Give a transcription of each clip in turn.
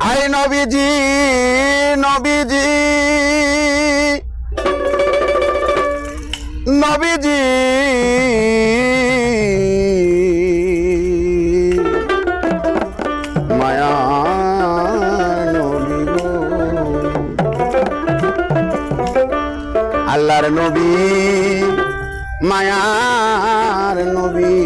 I নবীজি নবীজি। নবীজি। আল্লাহর নবী মায়ার নবী।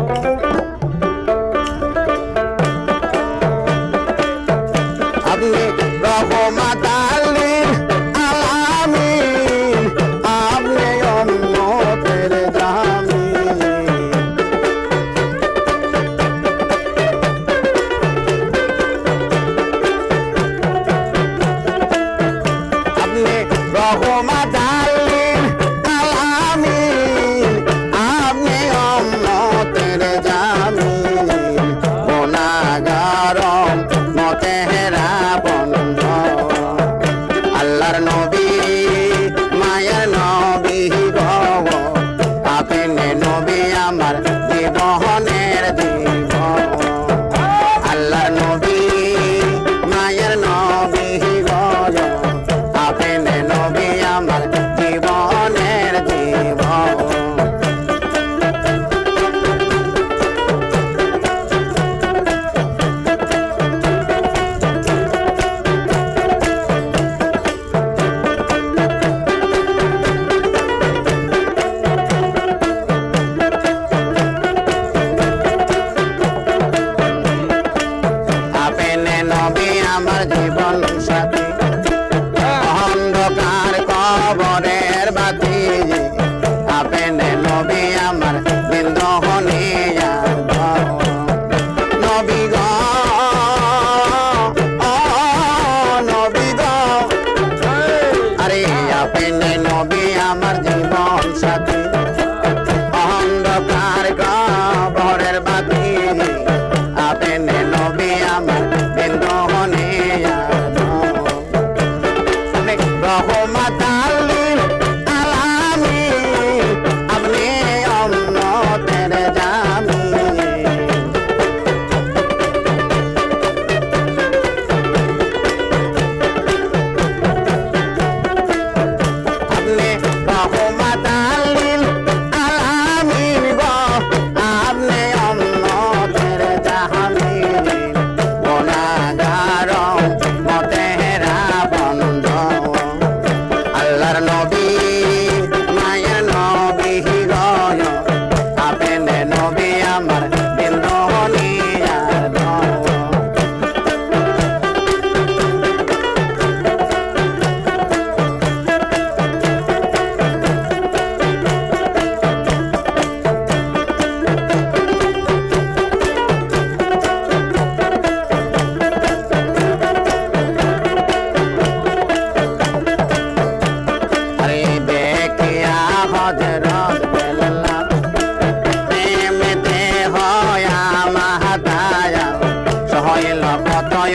வளரணும்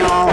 lion.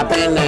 aprender.